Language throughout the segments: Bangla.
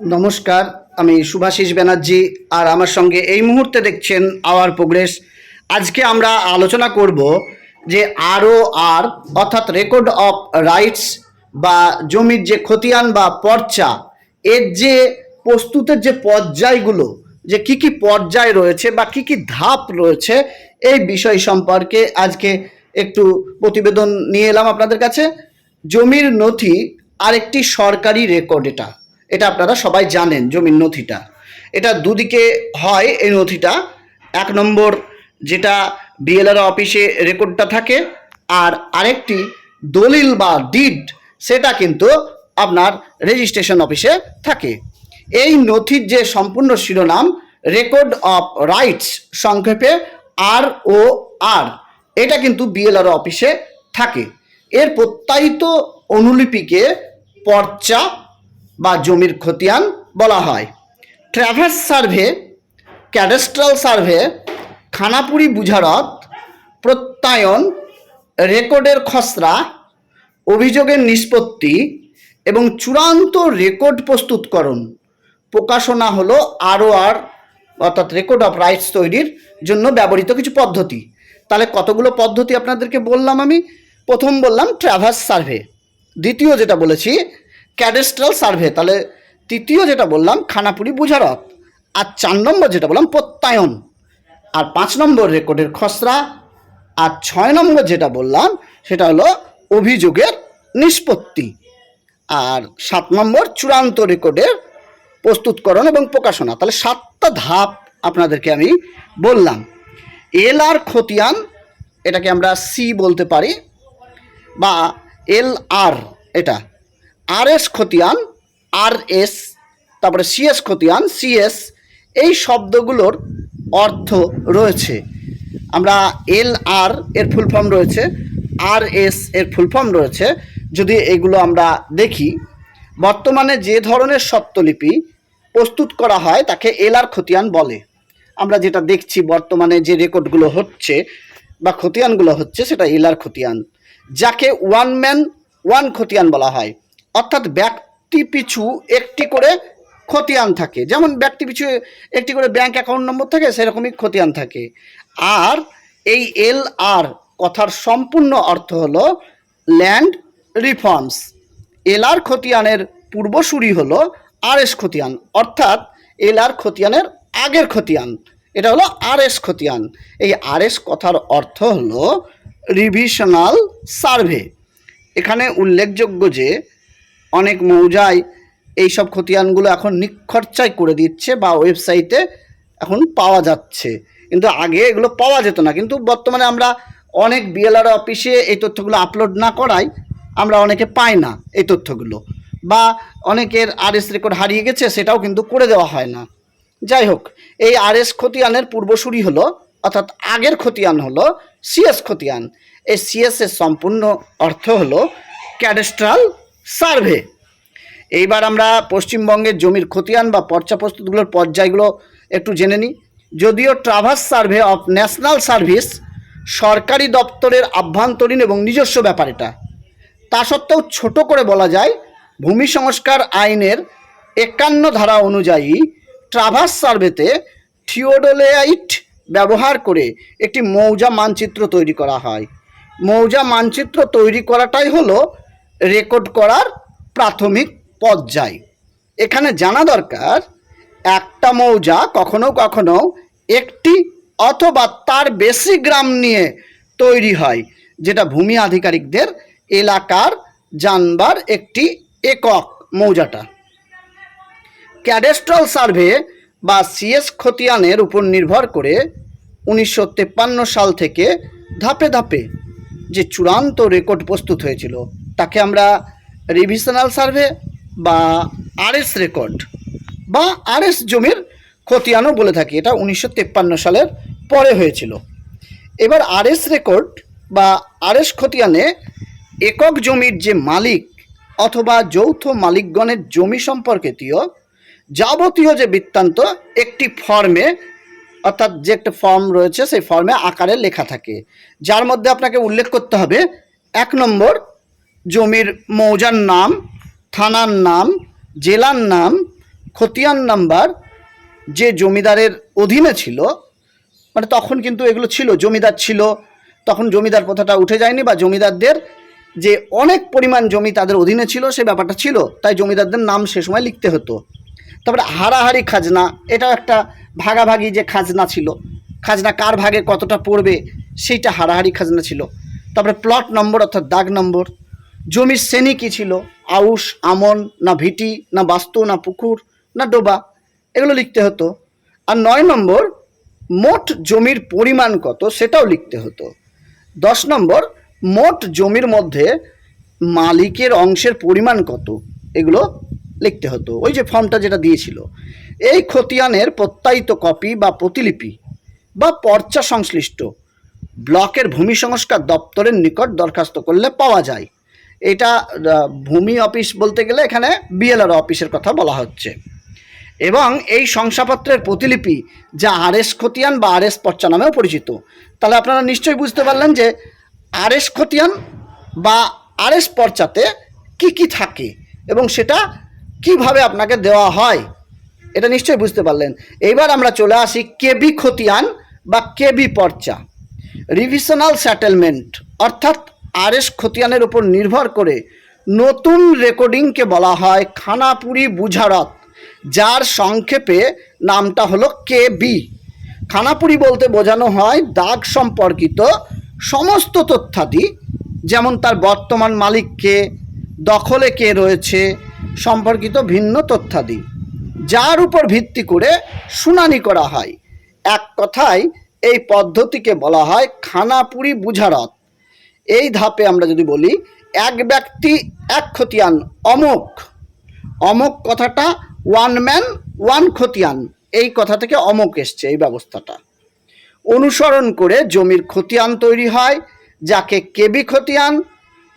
নমস্কার, আমি সুভাষিস ব্যানার্জি আর আমার সঙ্গে এই মুহূর্তে দেখছেন আওয়ার প্রোগ্রেস। আজকে আমরা আলোচনা করব যে আরও আর অর্থাৎ রেকর্ড অফ রাইটস বা জমির যে খতিয়ান বা পর্চা, এর যে প্রস্তুতের যে পর্যায়গুলো, যে কি কি পর্যায় রয়েছে বা কি কি ধাপ রয়েছে, এই বিষয় সম্পর্কে আজকে একটু প্রতিবেদন নিয়ে এলাম আপনাদের কাছে। জমির নথি আরেকটি সরকারি রেকর্ড এটা। এটা আপনারা সবাই জানেন জমির নথিটা। এটা দুদিকে হয় এই নথিটা। এক নম্বর যেটা বিএলআর অফিসে রেকর্ডটা থাকে আর আরেকটি দলিল বা ডিড সেটা কিন্তু আপনার রেজিস্ট্রেশন অফিসে থাকে। এই নথির যে সম্পূর্ণ শিরোনাম রেকর্ড অফ রাইটস সংক্ষেপে আর ও আর, এটা কিন্তু বিএলআর অফিসে থাকে। এর প্রত্যায়িত অনুলিপিকে পর্চা বা জমির খতিয়ান বলা হয়। ট্র্যাভার্স সার্ভে, ক্যাডাস্ট্রাল সার্ভে, খানাপুরি বুঝারত, প্রত্যয়ন, রেকর্ডের খসড়া, অভিযোগের নিষ্পত্তি এবং চূড়ান্ত রেকর্ড প্রস্তুতকরণ। প্রকাশনা হলো আরও আর অর্থাৎ রেকর্ড অফ রাইটস তৈরির জন্য ব্যবহৃত কিছু পদ্ধতি। তাহলে কতগুলো পদ্ধতি আপনাদেরকে বললাম আমি? প্রথম বললাম ট্র্যাভার্স সার্ভে। দ্বিতীয় যেটা বলেছি ক্যাডেস্ট্রাল সার্ভে, তাহলে তৃতীয় যেটা বললাম, খানাপুরি বুঝারত। আর চার নম্বর যেটা বললাম, প্রত্যয়ন। আর পাঁচ নম্বর রেকর্ডের খসড়া। আর ছয় নম্বর যেটা বললাম, সেটা হলো অভিযোগের নিষ্পত্তি। আর সাত নম্বর চূড়ান্ত রেকর্ডের প্রস্তুতকরণ এবং প্রকাশনা। তাহলে সাতটা ধাপ আপনাদেরকে আমি বললাম। এল আর খতিয়ান, এটাকে আমরা সি বলতে পারি, বা এল আর এটা আর এস খতিয়ান আর এস তারপরে সিএস খতিয়ান, সিএস, এই শব্দগুলোর অর্থ রয়েছে। আমরা এল আর এর ফুল ফর্ম রয়েছে আর এস এর ফুল ফর্ম রয়েছে। যদি এগুলো আমরা দেখি, বর্তমানে যে ধরনের স্বত্বলিপি প্রস্তুত করা হয়, তাকে এল আর খতিয়ান বলে। আমরা যেটা দেখছি, বর্তমানে যে রেকর্ডগুলো হচ্ছে বা খতিয়ানগুলো হচ্ছে, সেটা এল আর খতিয়ান, যাকে ওয়ান ম্যান, ওয়ান খতিয়ান বলা হয়। অর্থাৎ ব্যক্তি পিছু একটি করে খতিয়ান থাকে। যেমন ব্যক্তি পিছু একটি করে ব্যাংক অ্যাকাউন্ট নম্বর থাকে, সেরকমই খতিয়ান থাকে। আর এই এল আর কথার সম্পূর্ণ অর্থ হল ল্যান্ড রিফর্মস এল আর খতিয়ানের পূর্বসূরি হল আর এস খতিয়ান, অর্থাৎ এল আর খতিয়ানের আগের খতিয়ান। এটা হলো আর এস খতিয়ান। এই আর এস কথার অর্থ হলো রিভিশনাল সার্ভে এখানে উল্লেখযোগ্য যে অনেক মৌজায় এই সব খতিয়ানগুলো এখন নিখরচায় করে দিচ্ছে বা ওয়েবসাইটে এখন পাওয়া যাচ্ছে। কিন্তু আগে এগুলো পাওয়া যেত না। কিন্তু বর্তমানে আমরা অনেক বিএলআর অফিসে এই তথ্যগুলো আপলোড না করায় আমরা অনেকে পাই না এই তথ্যগুলো। বা অনেকের আরএস রেকর্ড হারিয়ে গেছে সেটাও কিন্তু করে দেওয়া হয় না। যাই হোক, এই আরএস খতিয়ানের পূর্বসূরি হলো, অর্থাৎ আগের খতিয়ান হলো সিএস খতিয়ান। এই সিএসের সম্পূর্ণ অর্থ হলো ক্যাডেস্ট্রাল সার্ভে। এইবার আমরা পশ্চিমবঙ্গের জমির খতিয়ান বা পর্চা প্রস্তুতগুলোর পর্যায়গুলো একটু জেনে নিই। যদিও traverse survey of national service সরকারি দপ্তরের আভ্যন্তরীণ এবং নিজস্ব ব্যাপার এটা। তা সত্ত্বেও ছোট করে বলা যায়, ভূমি সংস্কার আইনের একান্ন ধারা অনুযায়ী ট্রাভার্স সার্ভেতে থিওডোলেয়াইট ব্যবহার করে একটি মৌজা মানচিত্র তৈরি করা হয়। মৌজা মানচিত্র তৈরি করাটাই হলো রেকর্ড করার প্রাথমিক পর্যায়। এখানে জানা দরকার, একটা মৌজা কখনো কখনো একটি অথবা তার বেশি গ্রাম নিয়ে তৈরি হয়, যেটা ভূমি আধিকারিকদের এলাকার জানবার একটি একক মৌজাটা। ক্যাডেস্ট্রাল সার্ভে বা সিএস খতিয়ানের উপর নির্ভর করে উনিশশো সাল থেকে ধাপে ধাপে যে চূড়ান্ত রেকর্ড প্রস্তুত হয়েছিল তাকে আমরা রিভিশনাল সার্ভে বা আরএস রেকর্ড বা আরএস জমির খতিয়ানও বলে থাকি। এটা উনিশশো সালের পরে হয়েছিল। এবার আরএস রেকর্ড বা আরএস খতিয়ানে একক জমির যে মালিক অথবা যৌথ মালিকগণের জমি সম্পর্কিতীয় যাবতীয় যে বৃত্তান্ত একটি ফর্মে অর্থাৎ যে একটা ফর্ম রয়েছে, সেই ফর্মে আকারে লেখা থাকে। যার মধ্যে আপনাকে উল্লেখ করতে হবে, এক নম্বর জমির মৌজার নাম, থানার নাম, জেলার নাম, খতিয়ান নাম্বার, যে জমিদারের অধীনে ছিল মানে তখন কিন্তু এগুলো ছিল, জমিদার ছিল, তখন জমিদার প্রথাটা উঠে যায়নি বা জমিদারদের যে অনেক পরিমাণ জমি তাদের অধীনে ছিল, সে ব্যাপারটা ছিল, তাই জমিদারদের নাম সে সময় লিখতে হতো। তারপরে হারাহারি খাজনা, এটাও একটা ভাগাভাগি যে খাজনা ছিল, খাজনা কার ভাগে কতটা পড়বে, সেইটা হারাহারি খাজনা ছিল। তারপরে প্লট নম্বর অর্থাৎ দাগ নম্বর জমির শ্রেণি কী ছিল? আউশ, আমন, না ভিটি, না বাস্তু, না পুকুর, না ডোবা? এগুলো লিখতে হতো। আর নয় নম্বর, মোট জমির পরিমাণ কত সেটাও লিখতে হতো। দশ নম্বর, মোট জমির মধ্যে মালিকের অংশের পরিমাণ কত? এগুলো লিখতে হতো। ওই যে ফর্মটা যেটা দিয়েছিল। এই খতিয়ানের প্রত্যায়িত কপি বা প্রতিলিপি বা পর্চা সংশ্লিষ্ট ব্লকের ভূমি সংস্কার দপ্তরের নিকট দরখাস্ত করলে পাওয়া যায়। এটা ভূমি অফিস বলতে গেলে এখানে বিএলআর অফিসের কথা বলা হচ্ছে। এবং এই শংসাপত্রের প্রতিলিপি যা আরএস খতিয়ান বা আরএস পর্চা নামেও পরিচিত। তাহলে আপনারা নিশ্চয়ই বুঝতে পারলেন যে আরএস খতিয়ান বা আরএস পর্চাতে কি কি থাকে এবং সেটা কীভাবে আপনাকে দেওয়া হয়, এটা নিশ্চয়ই বুঝতে পারলেন। এইবার আমরা চলে আসি কেবি খতিয়ান বা কেবি পর্চা, রিভিশনাল সেটেলমেন্ট, অর্থাৎ আরএস খতিয়ানের উপর নির্ভর করে নতুন রেকর্ডিংকে বলা হয় খানাপুরি বুঝারত, যার সংক্ষেপে নামটা হলো কে বি খানাপুরি বলতে বোঝানো হয় দাগ সম্পর্কিত সমস্ত তথ্যাদি, যেমন তার বর্তমান মালিক কে, দখলে কে রয়েছে, সম্পর্কিত ভিন্ন তথ্যাদি, যার উপর ভিত্তি করে শুনানি করা হয়। এক কথায়, এই পদ্ধতিকে বলা হয় খানাপুরি বুঝারত। এই ধাপে আমরা যদি বলি, এক ব্যক্তি এক খতিয়ান, অমক। অমক কথাটা ওয়ান ম্যান ওয়ান খতিয়ান। এই কথা থেকে অমক এসছে এই ব্যবস্থাটা। অনুসরণ করে জমির খতিয়ান তৈরি হয়, যাকে কেবি খতিয়ান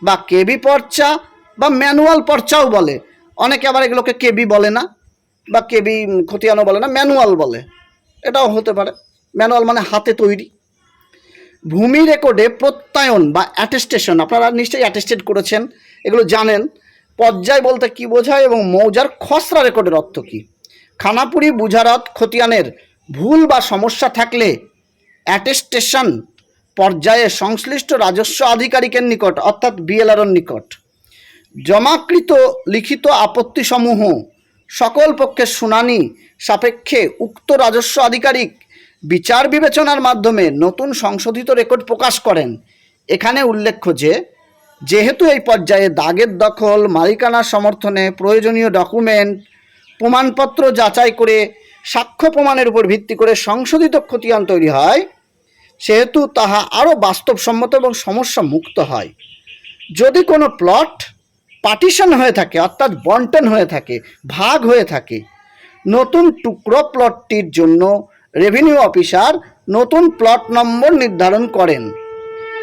বা কেবি পর্চা বা ম্যানুয়াল পর্চাও বলে। অনেকে আবার এগুলোকে কেবি বলে না, বা কেবি খতিয়ানও বলে না, ম্যানুয়াল বলে। এটাও হতে পারে। ম্যানুয়াল মানে হাতে তৈরি। ভূমি রেকর্ডে প্রত্যয়ন বা অ্যাটেস্টেশন আপনারা নিশ্চয়ই অ্যাটেস্টেড করেছেন, এগুলো জানেন। পর্যায় বলতে কি বোঝায় এবং মৌজার খসড়া রেকর্ডের অর্থ কী? খানাপুরি, বুঝারত, খতিয়ানের ভুল বা সমস্যা থাকলে অ্যাটেস্টেশন পর্যায়ে সংশ্লিষ্ট রাজস্ব আধিকারিকের নিকট, অর্থাৎ বিএলআরওর নিকট। জমাকৃত লিখিত আপত্তিসমূহ সকল পক্ষের শুনানি সাপেক্ষে উক্ত রাজস্ব আধিকারিক বিচার বিবেচনার মাধ্যমে নতুন সংশোধিত রেকর্ড প্রকাশ করেন। এখানে উল্লেখ্য যে, যেহেতু এই পর্যায়ে দাগের দখল, মালিকানা সমর্থনে প্রয়োজনীয় ডকুমেন্ট, প্রমাণপত্র যাচাই করে, সাক্ষ্য প্রমাণের উপর ভিত্তি করে সংশোধিত খতিয়ান তৈরি হয়, সেহেতু তাহা আরও বাস্তবসম্মত এবং সমস্যা মুক্ত হয়। যদি কোনো প্লট পার্টিশন হয়ে থাকে, অর্থাৎ বন্টন হয়ে থাকে, ভাগ হয়ে থাকে, নতুন টুকরো প্লটটির জন্য রেভিনিউ অফিসার নতুন প্লট নম্বর নির্ধারণ করেন।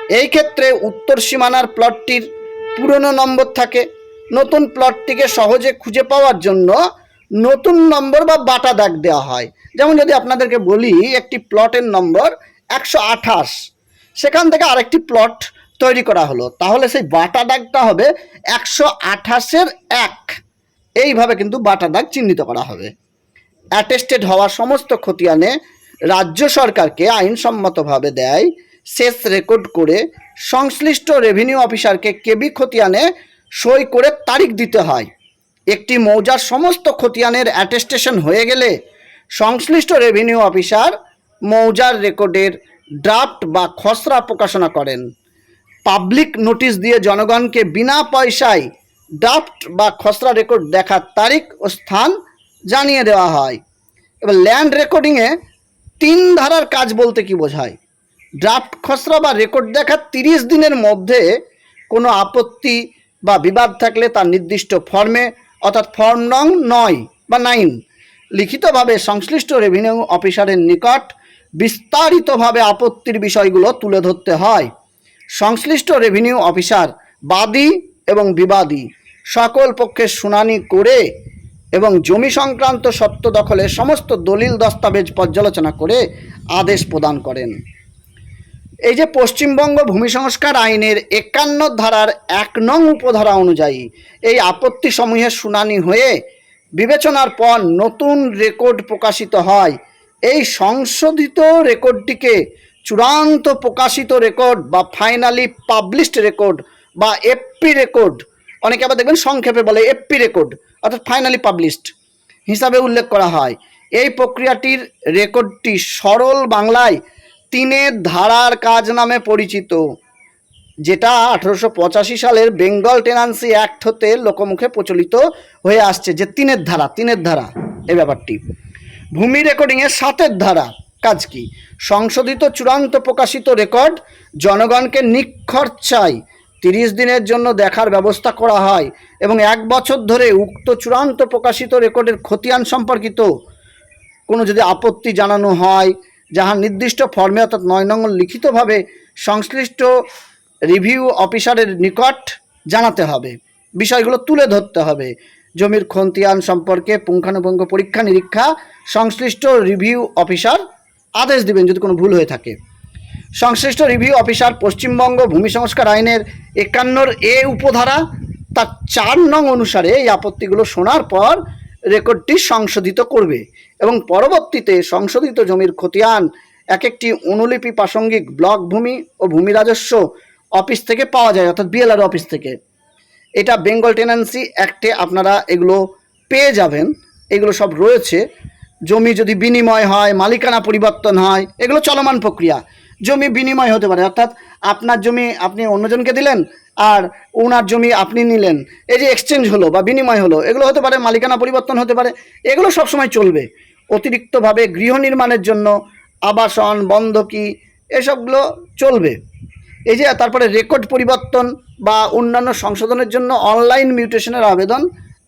এই ক্ষেত্রে উত্তর সীমানার প্লটটির পুরনো নম্বর থাকে। নতুন প্লটটিকে সহজে খুঁজে পাওয়ার জন্য নতুন নম্বর বা বাটা দাগ দেওয়া হয়। যেমন যদি আপনাদেরকে বলি, একটি প্লটের নম্বর একশো আঠাশ। সেখান থেকে আরেকটি প্লট তৈরি করা হলো। তাহলে সেই বাটা দাগটা হবে একশো আঠাশের এক। এইভাবে কিন্তু বাটা দাগ চিহ্নিত করা হবে। অ্যাটেস্টেড হওয়া সমস্ত খতিয়ানে রাজ্য সরকারকে আইনসম্মতভাবে দেয়, শেষ রেকর্ড করে সংশ্লিষ্ট রেভিনিউ অফিসারকে কেবি খতিয়ানে সই করে তারিখ দিতে হয়। একটি মৌজার সমস্ত খতিয়ানের অ্যাটেস্টেশন হয়ে গেলে সংশ্লিষ্ট রেভিনিউ অফিসার মৌজার রেকর্ডের ড্রাফট বা খসড়া প্রকাশনা করেন। পাবলিক নোটিশ দিয়ে জনগণকে বিনা পয়সায় ড্রাফট বা খসড়া রেকর্ড দেখার তারিখ ও স্থান জানিয়ে দেওয়া হয়। এবার ল্যান্ড রেকর্ডিংয়ে তিন ধারার কাজ বলতে কি বোঝায়? ড্রাফট খসড়া বা রেকর্ড দেখার তিরিশ দিনের মধ্যে কোনো আপত্তি বা বিবাদ থাকলে তার নির্দিষ্ট ফর্মে অর্থাৎ ফর্ম নং নয় বা নাইন লিখিতভাবে সংশ্লিষ্ট রেভিনিউ অফিসারের নিকট বিস্তারিতভাবে আপত্তির বিষয়গুলো তুলে ধরতে হয়। সংশ্লিষ্ট রেভিনিউ অফিসার বাদী এবং বিবাদী, সকল পক্ষের শুনানি করে এবং জমি সংক্রান্ত সত্য দখলে সমস্ত দলিল দস্তাবেজ পর্যালোচনা করে আদেশ প্রদান করেন। এই যে পশ্চিমবঙ্গ ভূমি সংস্কার আইনের একান্ন ধারার এক নং উপধারা অনুযায়ী এই আপত্তি সমূহের শুনানি হয়ে বিবেচনার পর নতুন রেকর্ড প্রকাশিত হয়। এই সংশোধিত রেকর্ডটিকে চূড়ান্ত প্রকাশিত রেকর্ড বা ফাইনালি পাবলিশড রেকর্ড বা এফপি রেকর্ড অনেকে আবার দেখবেন সংক্ষেপে বলে এফপি রেকর্ড অর্থাৎ ফাইনালি পাবলিশড হিসাবে উল্লেখ করা হয়। এই প্রক্রিয়াটির রেকর্ডটি সরল বাংলায় তিনের ধারার কাজ নামে পরিচিত, যেটা আঠারোশো সালের বেঙ্গল টেনান্সি অ্যাক্ট হতে লোকমুখে প্রচলিত হয়ে আসছে, যে তিনের ধারা তিনের ধারা, এই ব্যাপারটি। ভূমি রেকর্ডিংয়ের সাতের ধারা, কাজ কি? সংশোধিত চূড়ান্ত প্রকাশিত রেকর্ড জনগণকে নিখরচায় তিরিশ দিনের জন্য দেখার ব্যবস্থা করা হয় এবং এক বছর ধরে উক্ত চূড়ান্ত প্রকাশিত রেকর্ডের খতিয়ান সম্পর্কিত কোনো যদি আপত্তি জানানো হয়, যাহা নির্দিষ্ট ফর্মে অর্থাৎ নয় নং লিখিতভাবে সংশ্লিষ্ট রিভিউ অফিসারের নিকট জানাতে হবে। বিষয়গুলো তুলে ধরতে হবে। জমির খতিয়ান সম্পর্কে পুঙ্খানুপুঙ্খ পরীক্ষা নিরীক্ষা সংশ্লিষ্ট রিভিউ অফিসার আদেশ দিবেন যদি কোনো ভুল হয়ে থাকে। সংশ্লিষ্ট রিভিউ অফিসার পশ্চিমবঙ্গ ভূমি সংস্কার আইনের একান্নর এ উপধারা তার চার নং অনুসারে এই আপত্তিগুলো শোনার পর রেকর্ডটি সংশোধিত করবে এবং পরবর্তীতে সংশোধিত জমির খতিয়ান এক একটি অনুলিপি প্রাসঙ্গিক ব্লক ভূমি ও ভূমি রাজস্ব অফিস থেকে পাওয়া যায়, অর্থাৎ বিএলআর অফিস থেকে। এটা বেঙ্গল টেনান্সি অ্যাক্টে আপনারা এগুলো পেয়ে যাবেন, এগুলো সব রয়েছে। জমি যদি বিনিময় হয়, মালিকানা পরিবর্তন হয়, এগুলো চলমান প্রক্রিয়া। জমি বিনিময় হতে পারে, অর্থাৎ আপনার জমি আপনি অন্যজনকে দিলেন আর ওনার জমি আপনি নিলেন। এই যে এক্সচেঞ্জ হলো বা বিনিময় হলো, এগুলো হতে পারে, মালিকানা পরিবর্তন হতে পারে, এগুলো সবসময় চলবে। অতিরিক্তভাবে গৃহ নির্মাণের জন্য আবাসন, বন্ধকি, এসবগুলো চলবে। এই যে তারপরে রেকর্ড পরিবর্তন বা অন্যান্য সংশোধনের জন্য অনলাইন মিউটেশনের আবেদন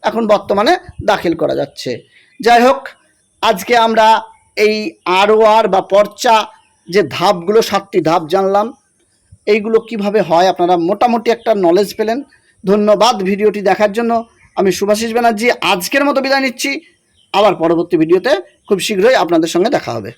এখন বর্তমানে দাখিল করা যাচ্ছে। যাই হোক, আজকে আমরা এই আরওআর বা পর্চা যে ধাপগুলো, সাতটি ধাপ জানলাম, এইগুলো কীভাবে হয় আপনারা মোটামুটি একটা নলেজ পেলেন। ধন্যবাদ ভিডিওটি দেখার জন্য। আমি শুভাশিস ব্যানার্জি, আজকের মতো বিদায় নিচ্ছি। আবার পরবর্তী ভিডিওতে খুব শীঘ্রই আপনাদের সঙ্গে দেখা হবে।